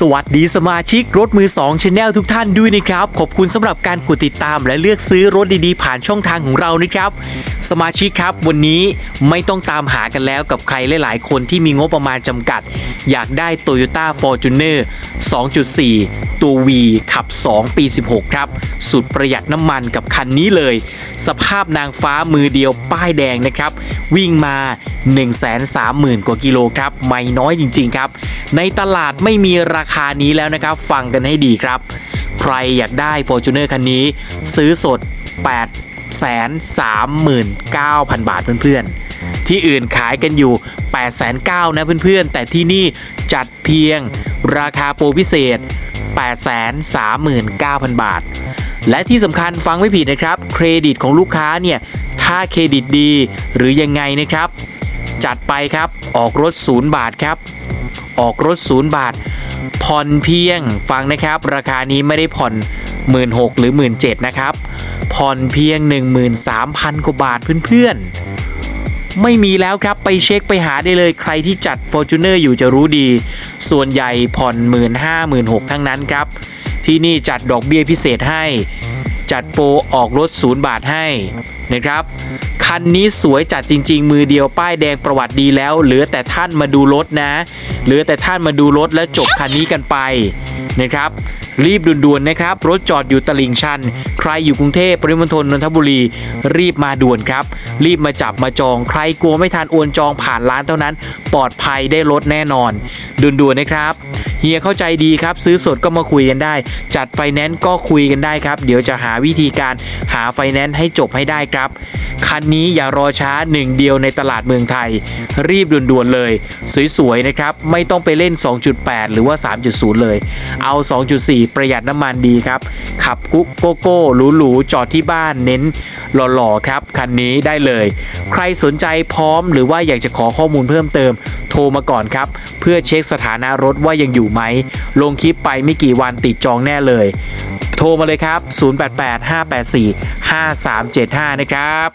สวัสดีสมาชิกรถมือ2 Channel ทุกท่านด้วยนะครับ ขอบคุณสำหรับการกดติดตามและเลือกซื้อรถดีๆ ผ่านช่องทางของเรานะครับ สมาชิกครับวันนี้ไม่ต้องตามหากันแล้วกับใครหลาย ๆ คนที่มีงบประมาณจำกัด อยากได้ Toyota Fortuner 2.4 ตัว V ขับ 2 ปี 16 ครับ สุดประหยัดน้ำมันกับคันนี้เลย สภาพนางฟ้ามือเดียวป้ายแดงนะครับ วิ่งมา 130,000 กว่ากิโลครับ ไม่น้อยจริง ๆ ครับ ในตลาดไม่มีราคานี้แล้วนะครับ ฟังกันให้ดีครับ ใครอยากได้ Fortuner คันนี้ ซื้อสด 8 39,000 บาทเพื่อนๆ ที่อื่นขายกันอยู่8,900นะเพื่อนๆ แต่ที่นี่จัดเพียงราคาโปรพิเศษ 839,000 บาท และที่สำคัญฟังไม่ผิดนะครับ เครดิตของลูกค้าเนี่ย ถ้าเครดิตดีหรือยังไงนะครับ จัดไปครับออกรถศูนย์บาทครับ ออกรถศูนย์บาท ผ่อนเพียงฟังนะครับ ราคานี้ไม่ได้ผ่อน 1 6ื่นหรือ 1 7ื่นนะครับ ผ่อนเพียง 13,000 กว่าบาทเพื่อนๆ ไม่มีแล้วครับไปเช็คไปหาได้เลยใครที่จัด Fortuner อยู่จะรู้ดี ส่วนใหญ่ผ่อน1 5 0 0 0 6 0 0ทั้งนั้นครับ ที่นี่จัดดอกเบี้ยพิเศษให้ จัดโปรออกรถศูนย์บาทให้นะครับ คันนี้สวยจัดจริง ๆ มือเดียวป้ายแดงประวัติดีแล้ว เหลือแต่ท่านมาดูรถนะ เหลือแต่ท่านมาดูรถแล้วจบคันนี้กันไปนะครับ รีบด่วนๆนะครับ รถจอดอยู่ตลิ่งชัน ใครอยู่กรุงเทพปริมณฑลนนทบุรี รีบมาด่วนครับ รีบมาจับมาจอง ใครกลัวไม่ทันโอนจองผ่านร้านเท่านั้น ปลอดภัยได้รถแน่นอนด่วนๆนะครับ เฮียเข้าใจดีครับ ซื้อสดก็มาคุยกันได้ จัดไฟแนนซ์ก็คุยกันได้ครับ เดี๋ยวจะหาวิธีการหาไฟแนนซ์ให้จบให้ได้ครับ คันนี้อย่ารอช้าหนึ่งเดียวในตลาดเมืองไทย รีบด่วนๆเลย สวยๆนะครับ ไม่ต้องไปเล่น 2.8 หรือว่า 3.0 เลย เอา 2.4 ประหยัดน้ำมันดีครับ ขับกุ๊กโกโก้หรูๆจอดที่บ้านเน้นหล่อๆครับ คันนี้ได้เลย ใครสนใจพร้อมหรือว่าอยากจะขอข้อมูลเพิ่มเติม โทรมาก่อนครับ เพื่อเช็คสถานะรถว่ายังอยู่ไหม ลงคลิปไปไม่กี่วันติดจองแน่เลย โทรมาเลยครับ 088 584 5375 นะครับ